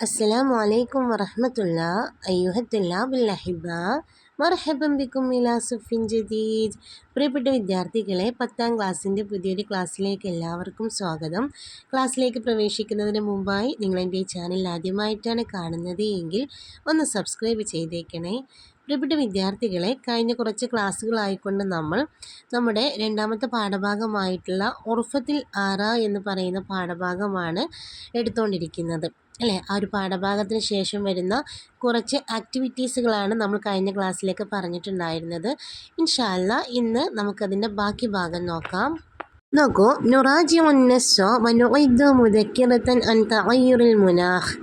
السلام عليكم ورحمة الله أيها الطلاب الأحباء മർഹബം ബിക്കും ഇലാ സുഫിൻ ജദീദ് പ്രിയപ്പെട്ട വിദ്യാർത്ഥികളെ പത്താം ക്ലാസ്സിൻ്റെ പുതിയൊരു ക്ലാസ്സിലേക്ക് എല്ലാവർക്കും സ്വാഗതം ക്ലാസ്സിലേക്ക് പ്രവേശിക്കുന്നതിന് മുമ്പായി നിങ്ങൾ എൻ്റെ ഈ ചാനൽ ആദ്യമായിട്ടാണ് കാണുന്നത് എങ്കിൽ ഒന്ന് സബ്സ്ക്രൈബ് ചെയ്തേക്കണേ പ്രിയപ്പെട്ട വിദ്യാർത്ഥികളെ കഴിഞ്ഞ കുറച്ച് ക്ലാസ്സുകളായിക്കൊണ്ട് നമ്മൾ നമ്മുടെ രണ്ടാമത്തെ പാഠഭാഗമായിട്ടുള്ള ഉറഫത്തിൽ ആറ എന്ന് പറയുന്ന പാഠഭാഗമാണ് എടുത്തുകൊണ്ടിരിക്കുന്നത് അല്ലേ? ആ ഒരു പാഠഭാഗത്തിന് ശേഷം വരുന്ന കുറച്ച് ആക്ടിവിറ്റീസുകളാണ് നമ്മൾ കഴിഞ്ഞ ക്ലാസ്സിലേക്ക് പറഞ്ഞിട്ടുണ്ടായിരുന്നത്. ഇൻഷാല്ല ഇന്ന് നമുക്കതിന്റെ ബാക്കി ഭാഗം നോക്കാം. നോക്കൂ നുറാജിഉന്നസ്സ വനുഇദ്ദു മുദക്കിറത്തൻ അൻ തഗയ്യുറിൽ മുനാഖ്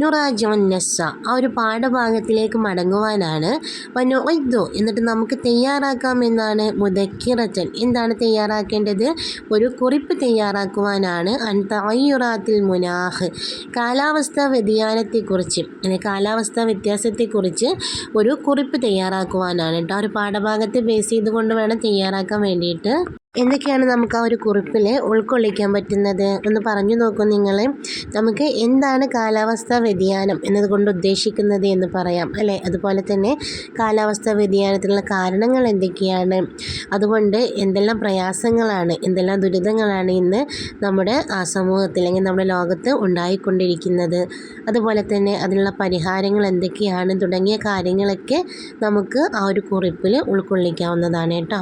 നുറാജിഉന്നസ്സ ആ ഒരു പാഠഭാഗത്തിലേക്ക് മടങ്ങുവാനാണ് വനുഇദ്ദു എന്നിട്ട് നമുക്ക് തയ്യാറാക്കാം എന്നാണ്. മുദക്കിറത്തൻ എന്താണ് തയ്യാറാക്കേണ്ടത്? ഒരു കുറിപ്പ് തയ്യാറാക്കുവാനാണ്. അൻ തഗയ്യുറാത്തിൽ മുനാഖ് കാലാവസ്ഥാ വ്യതിയാനത്തെക്കുറിച്ച് അല്ലെങ്കിൽ കാലാവസ്ഥാ വ്യത്യാസത്തെക്കുറിച്ച് ഒരു കുറിപ്പ് തയ്യാറാക്കുവാനാണ്. കേട്ടോ ഒരു പാഠഭാഗത്തെ ബേസ് ചെയ്തുകൊണ്ട് വേണം തയ്യാറാക്കാൻ വേണ്ടിയിട്ട്. എന്തൊക്കെയാണ് നമുക്ക് ആ ഒരു കുറിപ്പിൽ ഉൾക്കൊള്ളിക്കാൻ പറ്റുന്നത് ഒന്ന് പറഞ്ഞു നോക്കൂ നിങ്ങൾ നമുക്ക് എന്താണ് കാലാവസ്ഥാ വ്യതിയാനം എന്നതുകൊണ്ട് ഉദ്ദേശിക്കുന്നത് എന്ന് പറയാം അല്ലേ? അതുപോലെ തന്നെ കാലാവസ്ഥാ വ്യതിയാനത്തിനുള്ള കാരണങ്ങൾ എന്തൊക്കെയാണ്? അതുകൊണ്ട് എന്തെല്ലാം പ്രയാസങ്ങളാണ് എന്തെല്ലാം ദുരിതങ്ങളാണ് ഇന്ന് നമ്മുടെ ആ സമൂഹത്തിൽ അല്ലെങ്കിൽ നമ്മുടെ ലോകത്ത് ഉണ്ടായിക്കൊണ്ടിരിക്കുന്നത്. അതുപോലെ തന്നെ അതിനുള്ള പരിഹാരങ്ങൾ എന്തൊക്കെയാണ് തുടങ്ങിയ കാര്യങ്ങളൊക്കെ നമുക്ക് ആ ഒരു കുറിപ്പിൽ ഉൾക്കൊള്ളിക്കാവുന്നതാണ് കേട്ടോ.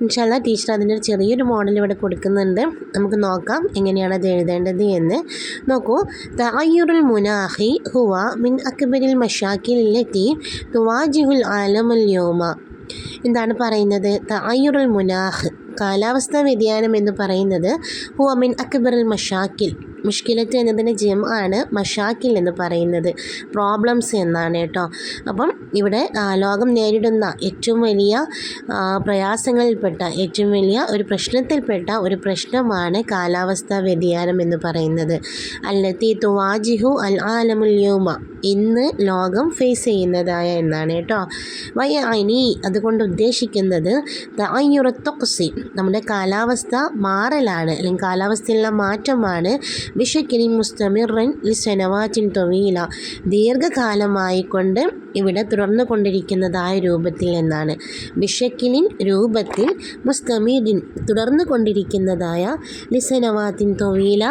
ഇൻഷാല്ല ടീച്ചർ അതിന്റെ ചെറിയൊരു മോഡൽ ഇവിടെ കൊടുക്കുന്നുണ്ട്. നമുക്ക് നോക്കാം എങ്ങനെയാണ് അത് എഴുതേണ്ടത് എന്ന്. നോക്കൂ. തായുറുൽ മുനാഹി ഹുവ മിൻ അക്ബരിൽ മഷാക്കിലെത്തി തുവാജിഹുൽ ആലമുൽ യോമ. എന്താണ് പറയുന്നത്? തായുറുൽ മുനാഹ് കാലാവസ്ഥാ വ്യതിയാനം എന്ന് പറയുന്നത് ഹുവ മിൻ അക്ബറുൽ മഷാക്കിൽ. മുഷ്കിലത്ത് എന്നതിന്റെ ജം ആണ് മഷാക്കിൽ എന്ന് പറയുന്നത്. പ്രോബ്ലംസ് എന്നാണ് കേട്ടോ. അപ്പം ഇവിടെ ലോകം നേരിടുന്ന ഏറ്റവും വലിയ പ്രയാസങ്ങളിൽപ്പെട്ട ഏറ്റവും വലിയ ഒരു പ്രശ്നത്തിൽപ്പെട്ട ഒരു പ്രശ്നമാണ് കാലാവസ്ഥാ വ്യതിയാനം എന്ന് പറയുന്നത്. അല്ലത്തി തുവാജിഹു അൽ ആലമുൽ യോമ. ഇന്ന് ലോകം ഫേസ് ചെയ്യുന്നതായ എന്നാണ് കേട്ടോ. വയ അനി അതുകൊണ്ട് ഉദ്ദേശിക്കുന്നത് തയ്യുറത്തൊക്സി നമ്മുടെ കാലാവസ്ഥ മാറലാണ് അല്ലെങ്കിൽ കാലാവസ്ഥയിലുള്ള മാറ്റമാണ് ബിഷക്കിനി മുസ്തമിറൻ ലിസനവാറ്റിൻ തൊവീല ദീർഘകാലമായിക്കൊണ്ട് ഇവിടെ തുടർന്നു കൊണ്ടിരിക്കുന്നതായ രൂപത്തിൽ എന്നാണ് ബിഷക്കിലിൻ രൂപത്തിൽ മുസ്തമീദിൻ തുടർന്നു കൊണ്ടിരിക്കുന്നതായ ലിസനവാത്തിൻ തൊവീല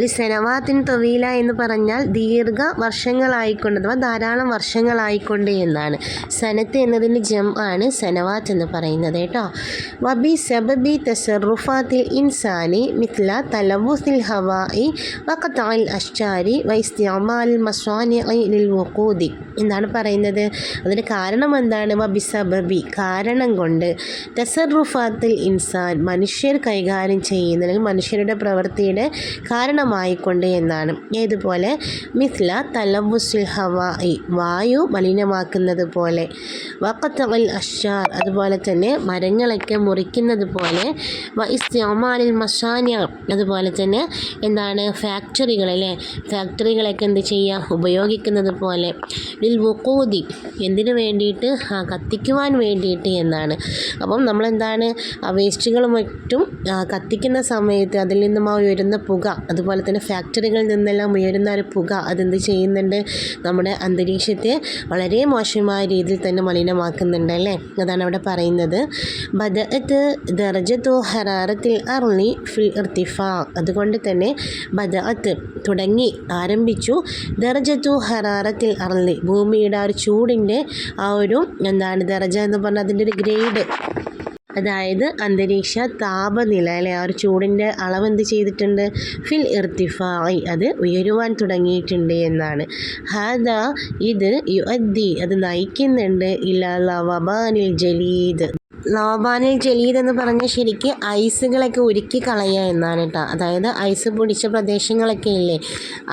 ലിസനവാത്തിൻ തൊവീല എന്ന് പറഞ്ഞാൽ ദീർഘ വർഷങ്ങളായിക്കൊണ്ട് അഥവാ ധാരാളം വർഷങ്ങളായിക്കൊണ്ട് എന്നാണ്. സനത്ത് എന്നതിന്റെ ജം ആണ് സനവാത്ത് എന്ന് പറയുന്നത് കേട്ടോ. വബി സബബി തസറുഫാത്തിൽ ഇൻസാനി മിത്ല തലവുസിൽ ഹവായി വക്കത്താൽ അഷ്ചാരി വൈസ്തിയമാൽ മസ്വാനി ലിൽ വക്കൂതി എന്നാണ് പറയുന്നത്. അതിന് കാരണം എന്താണ്? വബി സബബി കാരണം കൊണ്ട് തസറുഫാത്തിൽ ഇൻസാൻ മനുഷ്യർ കൈകാര്യം ചെയ്യുന്ന അല്ലെങ്കിൽ മനുഷ്യരുടെ പ്രവൃത്തിയുടെ കാരണം മലിനമായിക്കൊണ്ട് എന്നാണ്. ഏതുപോലെ മിസ്ല തലബുസുൽ ഹവായി വായു മലിനമാക്കുന്നത് പോലെ വക്കത്തൽ അഷാർ അതുപോലെ തന്നെ മരങ്ങളൊക്കെ മുറിക്കുന്നത് പോലെ ഇസ്തിമാലിൽ മസാനിയ അതുപോലെ തന്നെ എന്താണ് ഫാക്ടറികളല്ലേ ഫാക്ടറികളൊക്കെ എന്ത് ചെയ്യുക? ഉപയോഗിക്കുന്നത് പോലെ ഇതിൽ വുക്കൂതി എന്തിനു വേണ്ടിയിട്ട്? കത്തിക്കുവാൻ വേണ്ടിയിട്ട് എന്നാണ്. അപ്പം നമ്മളെന്താണ്? വേസ്റ്റുകളും മറ്റും കത്തിക്കുന്ന സമയത്ത് അതിൽ നിന്നും ആ ഉയരുന്ന പുക അതുപോലെ അതുപോലെ തന്നെ ഫാക്ടറികളിൽ നിന്നെല്ലാം ഉയരുന്ന ഒരു പുക അതെന്ത് ചെയ്യുന്നുണ്ട്? നമ്മുടെ അന്തരീക്ഷത്തെ വളരെ മോശമായ രീതിയിൽ തന്നെ മലിനമാക്കുന്നുണ്ട് അല്ലേ? അതാണ് അവിടെ പറയുന്നത്. ബദഅത്ത് ദർജത്തു ഹറാറത്തിൽ അറുണി ഫിൽ ഇർത്തിഫാ. അതുകൊണ്ട് തന്നെ ബദഅത്ത് തുടങ്ങി ആരംഭിച്ചു. ദർജത്തു ഹറാറത്തിൽ അർലി ഭൂമിയുടെ ആ ഒരു ചൂടിന്റെ ആ ഒരു എന്താണ് ദർജ എന്ന് പറഞ്ഞാൽ അതിന്റെ ഒരു ഗ്രേഡ്. അതായത് അന്തരീക്ഷ താപനില അല്ലെ? ആ ഒരു ചൂടിന്റെ അളവ് എന്ത് ചെയ്തിട്ടുണ്ട്? ഫിൽ ഇർത്തിഫായി. അത് ഉയരുവാൻ തുടങ്ങിയിട്ടുണ്ട് എന്നാണ്. ഹാദ ഇത് യുഅദ്ദി അത് നയിക്കുന്നുണ്ട് ഇല്ല ലവബാനിൽ ജലീദ്. ലോബാനിൽ ജലീദ് എന്ന് പറഞ്ഞ ശരിക്ക് ഐസുകളൊക്കെ ഉരുക്കി കളയുക എന്നാണ് കേട്ടോ. അതായത് ഐസ് പൊടിച്ച പ്രദേശങ്ങളൊക്കെ ഇല്ലേ?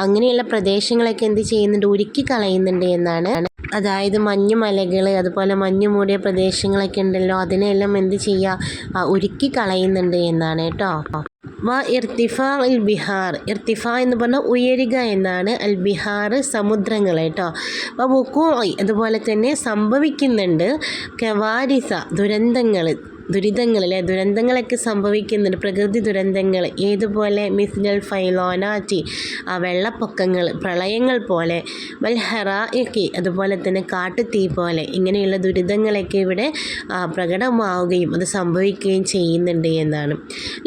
അങ്ങനെയുള്ള പ്രദേശങ്ങളൊക്കെ എന്ത് ചെയ്യുന്നുണ്ട്? ഉരുക്കി കളയുന്നുണ്ട് എന്നാണ്. അതായത് മഞ്ഞുമലകൾ അതുപോലെ മഞ്ഞ് മൂടിയ പ്രദേശങ്ങളൊക്കെ ഉണ്ടല്ലോ അതിനെല്ലാം എന്ത് ചെയ്യുക ഉരുക്കി കളയുന്നുണ്ട് എന്നാണ് കേട്ടോ. വ ഇർത്തിഫ അൽ ബിഹാർ. ഇർത്തിഫ എന്ന് പറഞ്ഞാൽ ഉയരുക എന്നാണ് അൽ ബിഹാർ സമുദ്രങ്ങൾ കേട്ടോ. വ അതുപോലെ തന്നെ സംഭവിക്കുന്നുണ്ട് കവാരിസ ദുരന്തങ്ങൾ ദുരിതങ്ങൾ അല്ലെ ദുരന്തങ്ങളൊക്കെ സംഭവിക്കുന്നുണ്ട്. പ്രകൃതി ദുരന്തങ്ങൾ ഏതുപോലെ മിസ്നൽ ഫൈലോനാറ്റി ആ വെള്ളപ്പൊക്കങ്ങൾ പ്രളയങ്ങൾ പോലെ വൽഹറായിക്കി അതുപോലെ തന്നെ കാട്ടുതീ പോലെ ഇങ്ങനെയുള്ള ദുരിതങ്ങളൊക്കെ ഇവിടെ പ്രകടമാവുകയും അത് സംഭവിക്കുകയും ചെയ്യുന്നുണ്ട് എന്നാണ്.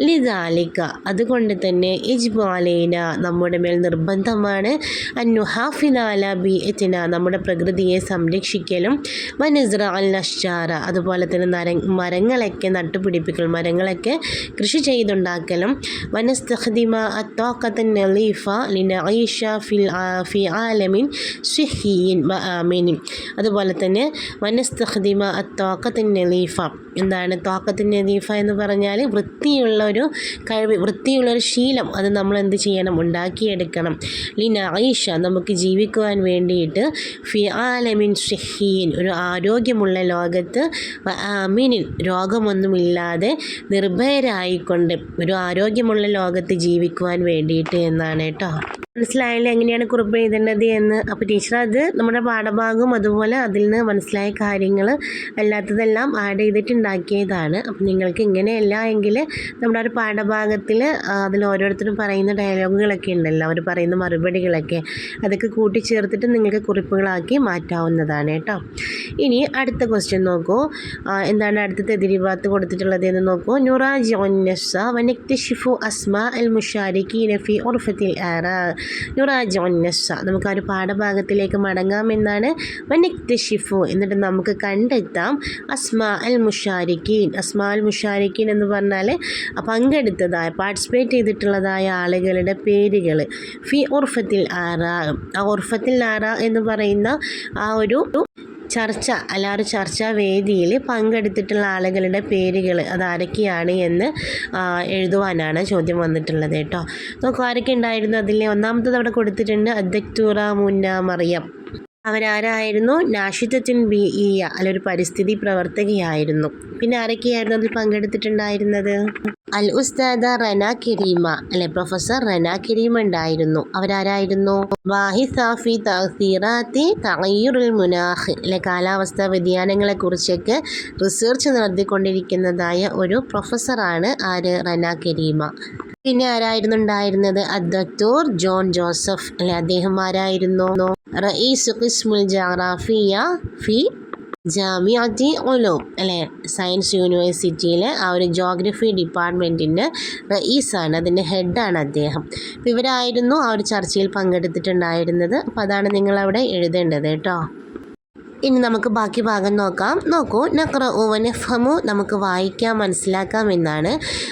ലിദാലിക്ക അതുകൊണ്ട് തന്നെ ഇജ്ബാലേന നമ്മുടെ മേൽ നിർബന്ധമാണ്. അന്നുഹാഫിനാല ബി എത്തിന നമ്മുടെ പ്രകൃതിയെ സംരക്ഷിക്കലും. വനസ്ര അൽ നഷാറ അതുപോലെ തന്നെ നര മരങ്ങളൊക്കെ നട്ടുപിടിപ്പിക്കൽ മരങ്ങളൊക്കെ കൃഷി ചെയ്തുണ്ടാക്കലും. വനസ്തഹദിമ അത്തോക്കത്തൻ നലീഫ ലിനഈഷ ഫിൽ ഫി ആലമിൻ ഷിഹീൻ മീനിൻ അതുപോലെ തന്നെ വനസ്തഹദിമ അത്തോക്കത്തൻ നലീഫ. എന്താണ് തോക്കത്തിൻ നലീഫ എന്ന് പറഞ്ഞാൽ വൃത്തിയുള്ള ഒരു കഴിവ് വൃത്തിയുള്ള ഒരു ശീലം അത് നമ്മൾ എന്ത് ചെയ്യണം? ഉണ്ടാക്കിയെടുക്കണം. ലിന ഐഷ നമുക്ക് ജീവിക്കുവാൻ വേണ്ടിയിട്ട് ഫി ആലമിൻ ഷഹീൻ ഒരു ആരോഗ്യമുള്ള ലോകത്ത് ആമീനിൻ ആമിനിൻ രോഗമൊന്നുമില്ലാതെ നിർഭയരായിക്കൊണ്ട് ഒരു ആരോഗ്യമുള്ള ലോകത്ത് ജീവിക്കുവാൻ വേണ്ടിയിട്ട് എന്നാണ് കേട്ടോ. മനസ്സിലായില്ല? എങ്ങനെയാണ് കുറിപ്പ് എഴുതേണ്ടത് എന്ന്? അപ്പോൾ ടീച്ചർ അത് നമ്മുടെ പാഠഭാഗവും അതുപോലെ അതിൽ നിന്ന് മനസ്സിലായ കാര്യങ്ങൾ അല്ലാത്തതെല്ലാം ആഡ് ചെയ്തിട്ടുണ്ടാക്കിയതാണ്. അപ്പം നിങ്ങൾക്ക് ഇങ്ങനെയല്ല എങ്കിൽ നമ്മുടെ ഒരു പാഠഭാഗത്തിൽ അതിൽ ഓരോരുത്തരും പറയുന്ന ഡയലോഗുകളൊക്കെ ഉണ്ടല്ലോ. അവർ പറയുന്ന മറുപടികളൊക്കെ അതൊക്കെ കൂട്ടിച്ചേർത്തിട്ട് നിങ്ങൾക്ക് കുറിപ്പുകളാക്കി മാറ്റാവുന്നതാണ് കേട്ടോ. ഇനി അടുത്ത ക്വസ്റ്റ്യൻ നോക്കൂ. എന്താണ് അടുത്ത എതിരിഭാഗത്ത് കൊടുത്തിട്ടുള്ളത് എന്ന് നോക്കൂ. നുറാജി ഒന്നസ വനക്തഷിഫു അസ്മ അൽ മുഷാരിഖി നഫി ഉർഫത്തിൽ ആറ നുറാജി നസ നമുക്ക് ആ ഒരു പാഠഭാഗത്തിലേക്ക് മടങ്ങാമെന്നാണ് വനക്തഷിഫു എന്നിട്ട് നമുക്ക് കണ്ടെത്താം അസ്മ അൽ മുഷാരിഖീൻ അസ്മ അൽ മുഷാരിഖീൻ എന്ന് പറഞ്ഞാൽ പങ്കെടുത്തതായ പാർട്ടിസിപ്പേറ്റ് ചെയ്തിട്ടുള്ളതായ ആളുകളുടെ പേരുകൾ ഫി ഉർഫത്തിൽ ആറ. ആ ഉർഫത്തിൽ ആറ എന്ന് പറയുന്ന ആ ഒരു ചർച്ച അല്ല ഒരു ചർച്ചാ വേദിയിൽ പങ്കെടുത്തിട്ടുള്ള ആളുകളുടെ പേരുകൾ അതാരൊക്കെയാണ് എന്ന് എഴുതുവാനാണ് ചോദ്യം വന്നിട്ടുള്ളത് കേട്ടോ. നോക്കൂ ആരൊക്കെ ഉണ്ടായിരുന്നു അതിൽ ഒന്നാമത്തത് അവിടെ കൊടുത്തിട്ടുണ്ട് അദ്ദക്തൂറ മുന്ന മറിയം. അവരാരായിരുന്നു? നാഷിദത്തിൻ ബി ഇ അല്ല ഒരു പരിസ്ഥിതി പ്രവർത്തകയായിരുന്നു. പിന്നെ ആരൊക്കെയായിരുന്നു അതിൽ പങ്കെടുത്തിട്ടുണ്ടായിരുന്നത്? അൽ ഉസ്താദ റന കരീമ അല്ലെ പ്രൊഫസർ റന കരീമ ഉണ്ടായിരുന്നു. അവരാരായിരുന്നു? വാഹിസാഫി തഹസീറാത്തി തയ്യുറുൽ മുനാഹ് അല്ലെ കാലാവസ്ഥാ വ്യതിയാനങ്ങളെ കുറിച്ചൊക്കെ റിസർച്ച് നടത്തിക്കൊണ്ടിരിക്കുന്നതായ ഒരു പ്രൊഫസറാണ് ആര്? റന കരീമ. പിന്നെ ആരായിരുന്നു ഉണ്ടായിരുന്നത്? അദ്ദത്തൂർ ജോൺ ജോസഫ് അല്ലെ അദ്ദേഹം ആരായിരുന്നു? റയീസ് ഖിസ്മുൽ ജാഗ്രാഫിയ ഫി ജാമിയാത്തി ഒലോം അല്ലെ? സയൻസ് യൂണിവേഴ്സിറ്റിയിലെ ആ ഒരു ജോഗ്രഫി ഡിപ്പാർട്ട്മെന്റിന്റെ റയീസാണ് അതിന്റെ ഹെഡാണ് അദ്ദേഹം. അപ്പോൾ ഇവരായിരുന്നു ആ ഒരു ചർച്ചയിൽ പങ്കെടുത്തിട്ടുണ്ടായിരുന്നത്. അപ്പോൾ അതാണ് നിങ്ങളവിടെ എഴുതേണ്ടത് കേട്ടോ. ഇനി നമുക്ക് ബാക്കി ഭാഗം നോക്കാം. നോക്കൂ നക്ര ഓവനഫമു നമുക്ക് വായിക്കാം മനസ്സിലാക്കാം എന്നാണ്.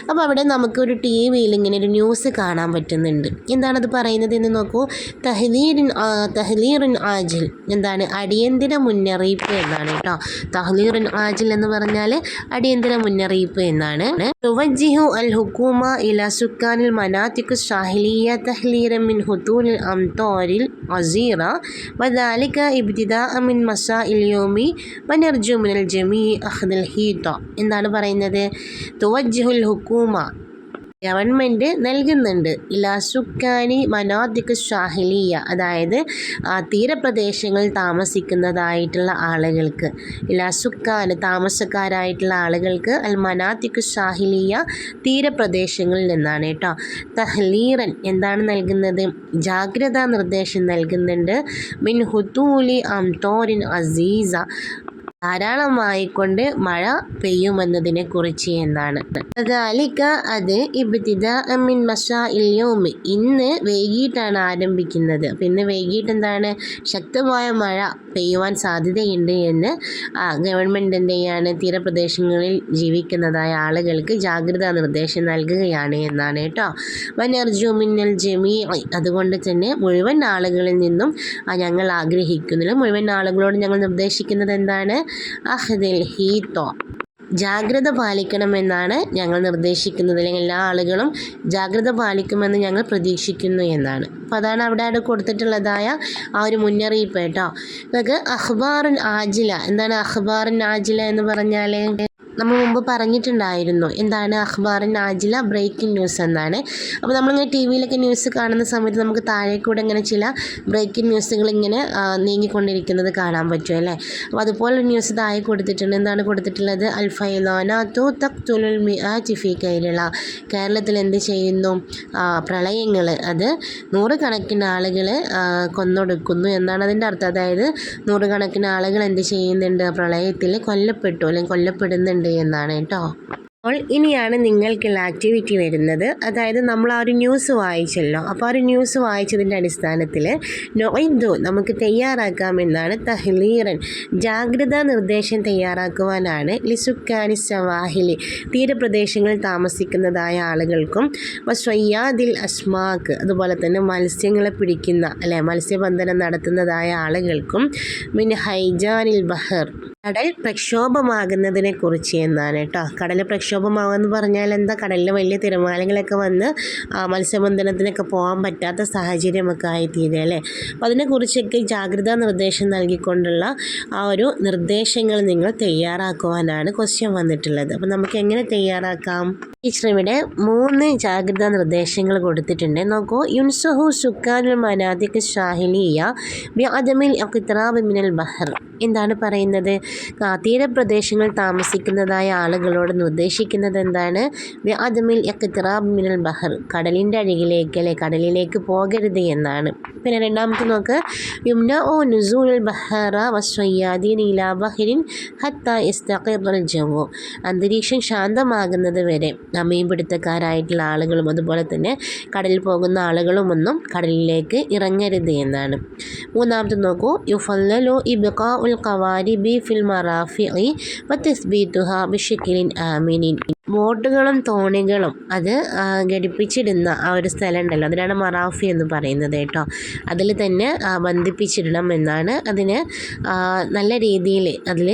അപ്പോൾ അവിടെ നമുക്കൊരു ടി വിയിൽ ഇങ്ങനെ ഒരു ന്യൂസ് കാണാൻ പറ്റുന്നുണ്ട്. എന്താണത് പറയുന്നത് എന്ന് നോക്കൂ. തഹ്ലീറിൻ തഹ്ലീറിൻ ആജിൽ. എന്താണ്? അടിയന്തര മുന്നറിയിപ്പ് എന്നാണ് കേട്ടോ. തഹ്ലീറിൻ ആജിൽ എന്ന് പറഞ്ഞാൽ അടിയന്തര മുന്നറിയിപ്പ് എന്നാണ്. തുവജിഹു അൽ ഹുക്കൂമ ഇല സുക്കാനിൽ മനാത്തിക്കു ഷാഹിലിയ തഹ്ലീറ മിൻ ഹുത്തൂൽ അംതോരിൽ അസീറ. വദാലിക ഇബ്തിദാ മിൻ മസാ ഇൽയോമി വനർജു മിനൽ ജമീ അഹ്ദൽ ഹീത്ത എന്താണ് പറയുന്നത്? തുവജ്ജുൽ ഹുക്കൂമ. ഗവൺമെന്റ് നൽകുന്നുണ്ട്. ഇലാസുക്കാനി മനാദിക് ഷാഹിലിയ അതായത് തീരപ്രദേശങ്ങളിൽ താമസിക്കുന്നതായിട്ടുള്ള ആളുകൾക്ക്. ഇലാസുക്കാന് താമസക്കാരായിട്ടുള്ള ആളുകൾക്ക് അൽ മനാദിക് ഷാഹിലിയ തീരപ്രദേശങ്ങളിൽ നിന്നാണ് കേട്ടോ. തഹ്ലീറൻ എന്താണ് നൽകുന്നത്? ജാഗ്രതാ നിർദ്ദേശം നൽകുന്നുണ്ട്. മിൻ ഹുത്തൂലി അംതോറിൻ അസീസ ധാരാളമായിക്കൊണ്ട് മഴ പെയ്യുമെന്നതിനെ കുറിച്ച് എന്നാണ് അത് അമിൻ ഇന്ന് വൈകിട്ടാണ് ആരംഭിക്കുന്നത്. പിന്നെ വൈകിട്ട് എന്താണ് ശക്തമായ മഴ പെയ്യുവാൻ സാധ്യതയുണ്ട് എന്ന് ഗവൺമെന്റ് എന്ത് ചെയ്യാണ് തീരപ്രദേശങ്ങളിൽ ജീവിക്കുന്നതായ ആളുകൾക്ക് ജാഗ്രതാ നിർദ്ദേശം നൽകുകയാണ് എന്നാണ് കേട്ടോ. വനർജു മിന്നൽ ജമീ. അതുകൊണ്ട് തന്നെ മുഴുവൻ ആളുകളിൽ നിന്നും ഞങ്ങൾ ആഗ്രഹിക്കുന്നില്ല. മുഴുവൻ ആളുകളോട് ഞങ്ങൾ നിർദ്ദേശിക്കുന്നത് എന്താണ്? അഹ്ദിൽ ഹീത്തോ ജാഗ്രത പാലിക്കണമെന്നാണ് ഞങ്ങൾ നിർദ്ദേശിക്കുന്നത്. അല്ലെങ്കിൽ എല്ലാ ആളുകളും ജാഗ്രത പാലിക്കുമെന്ന് ഞങ്ങൾ പ്രതീക്ഷിക്കുന്നു എന്നാണ്. അപ്പോൾ അതാണ് അവിടെ അവിടെ കൊടുത്തിട്ടുള്ളതായ ആ ഒരു മുന്നറിയിപ്പ് കേട്ടോ. നമുക്ക് അഖ്ബാറിൻ ആജില. എന്താണ് അഖ്ബാറിൻ ആജില എന്ന് പറഞ്ഞാൽ നമ്മൾ മുമ്പ് പറഞ്ഞിട്ടുണ്ടായിരുന്നു. എന്താണ് അഖ്ബാറിൻ ആജില ബ്രേക്കിംഗ് ന്യൂസ് എന്നാണ്. അപ്പോൾ നമ്മളിങ്ങനെ ടി വിയിലൊക്കെ ന്യൂസ് കാണുന്ന സമയത്ത് നമുക്ക് താഴെ കൂടെ ഇങ്ങനെ ചില ബ്രേക്കിംഗ് ന്യൂസുകൾ ഇങ്ങനെ നീങ്ങിക്കൊണ്ടിരിക്കുന്നത് കാണാൻ പറ്റും അല്ലേ? അപ്പോൾ അതുപോലെ ന്യൂസ് താഴെ കൊടുത്തിട്ടുണ്ട്. എന്താണ് കൊടുത്തിട്ടുള്ളത്? അൽഫൈലോന തു തക് തുലുൽ മി ആ ചിഫി കേരള. കേരളത്തിൽ എന്ത് ചെയ്യുന്നു? പ്രളയങ്ങൾ അത് നൂറുകണക്കിന് ആളുകൾ കൊന്നൊടുക്കുന്നു എന്നാണ് അതിന്റെ അർത്ഥം. അതായത് നൂറുകണക്കിന് ആളുകൾ എന്ത് ചെയ്യുന്നുണ്ട്? പ്രളയത്തിൽ കൊല്ലപ്പെട്ടു അല്ലെങ്കിൽ കൊല്ലപ്പെടുന്നുണ്ട്. എന്നാണ് കേട്ടോ. അപ്പോൾ ഇനിയാണ് നിങ്ങൾക്കുള്ള ആക്ടിവിറ്റി വരുന്നത്. അതായത് നമ്മൾ ആ ഒരു ന്യൂസ് വായിച്ചല്ലോ. അപ്പോൾ ആ ഒരു ന്യൂസ് വായിച്ചതിന്റെ അടിസ്ഥാനത്തിൽ നൊയ്തു നമുക്ക് തയ്യാറാക്കാമെന്നാണ് തഹ്ലീറൻ. ജാഗ്രതാ നിർദ്ദേശം തയ്യാറാക്കുവാനാണ് ലിസുക്കാനി സവാഹിലി തീരപ്രദേശങ്ങളിൽ താമസിക്കുന്നതായ ആളുകൾക്കും വസ്വയ്യാദിൽ അസ്മാക്ക് അതുപോലെ തന്നെ മത്സ്യങ്ങളെ പിടിക്കുന്ന അല്ലെ മത്സ്യബന്ധനം നടത്തുന്നതായ ആളുകൾക്കും പിന്നെ ഹൈജാനിൽ ബഹർ കടൽ പ്രക്ഷോഭമാകുന്നതിനെ കുറിച്ച് എന്നാണ് കേട്ടോ. കടൽ പ്രക്ഷോഭമാകുമെന്ന് പറഞ്ഞാൽ എന്താ? കടലിൽ വലിയ തിരമാലകളൊക്കെ വന്ന് മത്സ്യബന്ധനത്തിനൊക്കെ പോകാൻ പറ്റാത്ത സാഹചര്യമൊക്കെ ആയിത്തീരുക അല്ലേ? അപ്പോൾ അതിനെക്കുറിച്ചൊക്കെ ജാഗ്രതാ നിർദ്ദേശം നൽകിക്കൊണ്ടുള്ള ആ ഒരു നിർദ്ദേശങ്ങൾ നിങ്ങൾ തയ്യാറാക്കുവാനാണ് ക്വസ്റ്റ്യൻ വന്നിട്ടുള്ളത്. അപ്പോൾ നമുക്ക് എങ്ങനെ തയ്യാറാക്കാം? ടീച്ചർ ഇവിടെ മൂന്ന് ജാഗ്രതാ നിർദ്ദേശങ്ങൾ കൊടുത്തിട്ടുണ്ട്. നോക്കൂ. യുൻസഹു സുക്കാനുൽ മനാദിക് ഷാഹിലിയ ബി അദമിൽ അഖിത്രാബ് മിനൽ ബഹർ. എന്താണ് പറയുന്നത്? തീരപ്രദേശങ്ങൾ താമസിക്കുന്നതായ ആളുകളോട് നിർദ്ദേശിക്കുന്നത് എന്താണ്? ബി അദമിൽ അഖിത്രാബ് മിനൽ ബഹർ. കടലിന്റെ അരികിലേക്ക് അല്ലെ? കടലിലേക്ക് പോകരുത് എന്നാണ്. പിന്നെ രണ്ടാമത്തെ നോക്ക്. യുംന ഓ നുസൂൽ ബഹറ വസ്വയ്യാദീൻ ഇലാ ബഹരിൻ ഹത്ത ഇസ്തഖിറൽ ജവു അന്തരീക്ഷം ശാന്തമാകുന്നത് വരെ. മീൻപിടുത്തക്കാരായിട്ടുള്ള ആളുകളും അതുപോലെ തന്നെ കടലിൽ പോകുന്ന ആളുകളുമൊന്നും കടലിലേക്ക് ഇറങ്ങരുത് എന്നാണ്. മൂന്നാമത്തെ നോക്കൂ യുഫല്ലലു ഇബ്ഖാ ഉൽ ഖവാരിബി ഫിൽ മറാഫി മറാഫിഇ വതസ്ബീതുഹ ബിഷക്കിലിൻ ആമിനിൻ. ബോട്ടുകളും തോണികളും അത് ഘടിപ്പിച്ചിടുന്ന ആ ഒരു സ്ഥലം ഉണ്ടല്ലോ അതിനാണ് മറാഫി എന്ന് പറയുന്നത് കേട്ടോ. അതിൽ തന്നെ ബന്ധിപ്പിച്ചിടണം എന്നാണ് അതിന് നല്ല രീതിയിൽ അതിൽ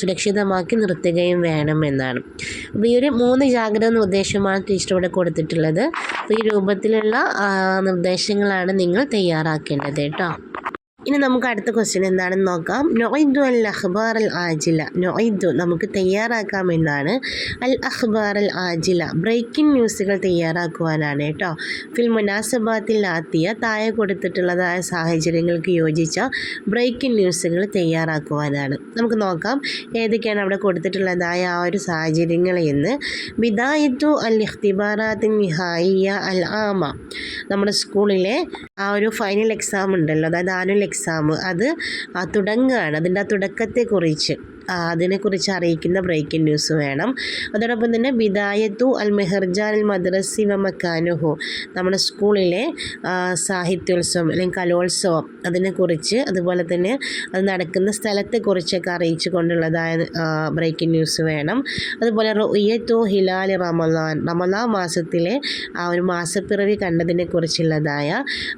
സുരക്ഷിതമാക്കി നിർത്തുകയും വേണം എന്നാണ്. അപ്പോൾ ഈ ഒരു മൂന്ന് ജാഗ്രത നിർദ്ദേശമാണ് ടീച്ചർ ഇവിടെ കൊടുത്തിട്ടുള്ളത്. അപ്പോൾ ഈ രൂപത്തിലുള്ള നിർദ്ദേശങ്ങളാണ് നിങ്ങൾ തയ്യാറാക്കേണ്ടത് കേട്ടോ. ഇനി നമുക്ക് അടുത്ത ക്വസ്റ്റ്യൻ എന്താണെന്ന് നോക്കാം. നൊയ്ദു അൽ അഖ്ബാർ അൽ ആജില നൊയ്ദു നമുക്ക് തയ്യാറാക്കാമെന്നാണ് അൽ അഖ്ബാർ അൽ ആജില ബ്രേക്കിംഗ് ന്യൂസുകൾ തയ്യാറാക്കുവാനാണ് കേട്ടോ. ഫിൽ മുനാസബാത്തിൽ ആത്തിയ താഴെ കൊടുത്തിട്ടുള്ളതായ സാഹചര്യങ്ങൾക്ക് യോജിച്ച ബ്രേക്കിംഗ് ന്യൂസുകൾ തയ്യാറാക്കുവാനാണ്. നമുക്ക് നോക്കാം ഏതൊക്കെയാണ് അവിടെ കൊടുത്തിട്ടുള്ളതായ ആ ഒരു സാഹചര്യങ്ങൾ എന്ന്. ബിദായത്തു അൽ ഇഖ്തിബാറാത്തിൻ നിഹായിയ അൽ ആമ നമ്മുടെ സ്കൂളിലെ ആ ഒരു ഫൈനൽ എക്സാം ഉണ്ടല്ലോ. അതായത് ആനുവൽ എക്സാം അത് ആ തുടങ്ങുകയാണ്. അതിന്റെ ആ തുടക്കത്തെക്കുറിച്ച്. അതിനെക്കുറിച്ച് അറിയിക്കുന്ന ബ്രേക്കിംഗ് ന്യൂസ് വേണം. അതോടൊപ്പം തന്നെ ബിദായത്തു അൽ മെഹർജാൻ അൽ മദ്രസി വ മക്കാനുഹു. നമ്മുടെ സ്കൂളിലെ സാഹിത്യോത്സവം അല്ലെങ്കിൽ കലോത്സവം അതിനെക്കുറിച്ച് അതുപോലെ തന്നെ അത് നടക്കുന്ന സ്ഥലത്തെക്കുറിച്ചൊക്കെ അറിയിച്ചു കൊണ്ടുള്ളതായ ബ്രേക്കിംഗ് ന്യൂസ് വേണം. അതുപോലെ റൊയ്യത്തു ഹിലാൽ റമദാൻ റമദാൻ മാസത്തിലെ ആ ഒരു മാസപ്പിറവി കണ്ടതിനെ കുറിച്ചുള്ളതായ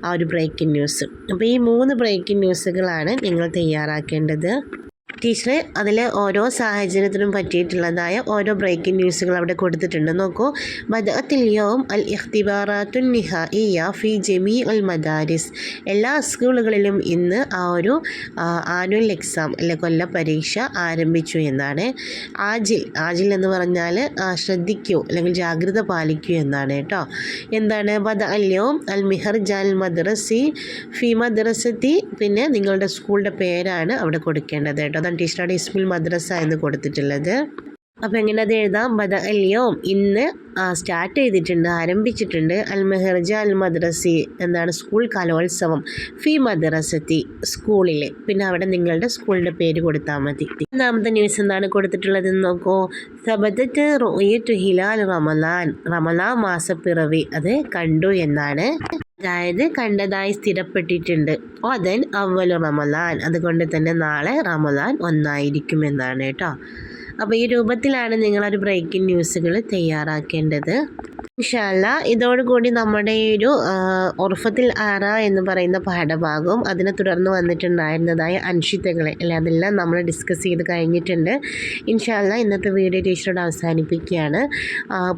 ആ ഒരു ബ്രേക്കിംഗ് ന്യൂസ് അപ്പോൾ ഈ മൂന്ന് ബ്രേക്കിംഗ് ന്യൂസുകളാണ് നിങ്ങൾ തയ്യാറാക്കേണ്ടത്. ടീച്ചർ അതിൽ ഓരോ സാഹചര്യത്തിനും പറ്റിയിട്ടുള്ളതായ ഓരോ ബ്രേക്കിംഗ് ന്യൂസുകൾ അവിടെ കൊടുത്തിട്ടുണ്ട്. നോക്കൂ. ബദഅത്തിൽ യോം അൽ ഇഖ്തിബാറാത്തുൻ നിഹായിയ ഫി ജമീ അൽ മദാരിസ്. എല്ലാ സ്കൂളുകളിലും ഇന്ന് ആ ഒരു ആനുവൽ എക്സാം അല്ലെ കൊല്ല പരീക്ഷ ആരംഭിച്ചു എന്നാണ്. ആജിൽ ആജിൽ എന്ന് പറഞ്ഞാൽ ശ്രദ്ധിക്കൂ അല്ലെങ്കിൽ ജാഗ്രത പാലിക്കൂ എന്നാണ് കേട്ടോ. എന്താണ്? ബദ അല്യോം അൽ മിഹർ ജാൽ മദ്രസി ഫി മദ്രസത്തി. പിന്നെ നിങ്ങളുടെ സ്കൂളിന്റെ പേരാണ് അവിടെ കൊടുക്കേണ്ടത് കേട്ടോ. ടീച്ചറുടെ ഇസ്മിൽ മദ്രസ എന്ന് കൊടുത്തിട്ടുള്ളത്. അപ്പോൾ എങ്ങനെ അത് എഴുതാം? ബദ അല്യോം ഇന്ന് സ്റ്റാർട്ട് ചെയ്തിട്ടുണ്ട് ആരംഭിച്ചിട്ടുണ്ട്. അൽ മെഹർജ അൽ മദ്രസി എന്താണ് സ്കൂൾ കലോത്സവം. ഫി മദ്രസത്തി സ്കൂളിൽ പിന്നെ അവിടെ നിങ്ങളുടെ സ്കൂളിന്റെ പേര് കൊടുത്താൽ മതി. ഒന്നാമത്തെ ന്യൂസ് എന്താണ് കൊടുത്തിട്ടുള്ളതെന്ന് നോക്കൂ. സബദത്ത് റോയറ്റ് ഹിലാൽ റമലാൻ റമലാ മാസപ്പിറവി. അത് കണ്ടു എന്നാണ്. അതായത് കണ്ടതായി സ്ഥിരപ്പെട്ടിട്ടുണ്ട്. അതൻ അവലു റമലാൻ അതുകൊണ്ട് തന്നെ നാളെ റമലാൻ ഒന്നായിരിക്കുമെന്നാണ് കേട്ടോ. അപ്പോൾ ഈ രൂപത്തിലാണ് നിങ്ങളൊരു ബ്രേക്കിംഗ് ന്യൂസുകൾ തയ്യാറാക്കേണ്ടത്. ഇൻഷാല്ല ഇതോടുകൂടി നമ്മുടെ ഈ ഒരു ഉറഫത്തിൽ ആറ എന്ന് പറയുന്ന പാഠഭാഗവും അതിനെ തുടർന്ന് വന്നിട്ടുണ്ടായിരുന്നതായ അൻഷിത്തകളെ അല്ലെ അതെല്ലാം നമ്മൾ ഡിസ്കസ് ചെയ്ത് കഴിഞ്ഞിട്ടുണ്ട്. ഇൻഷാല്ല ഇന്നത്തെ വീഡിയോ ടീച്ചറോട് അവസാനിപ്പിക്കുകയാണ്.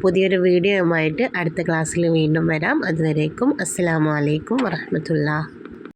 പുതിയൊരു വീഡിയോയുമായിട്ട് അടുത്ത ക്ലാസ്സിൽ വീണ്ടും വരാം. അതുവരേക്കും അസ്സാം വലൈക്കും വറഹമത്തുള്ള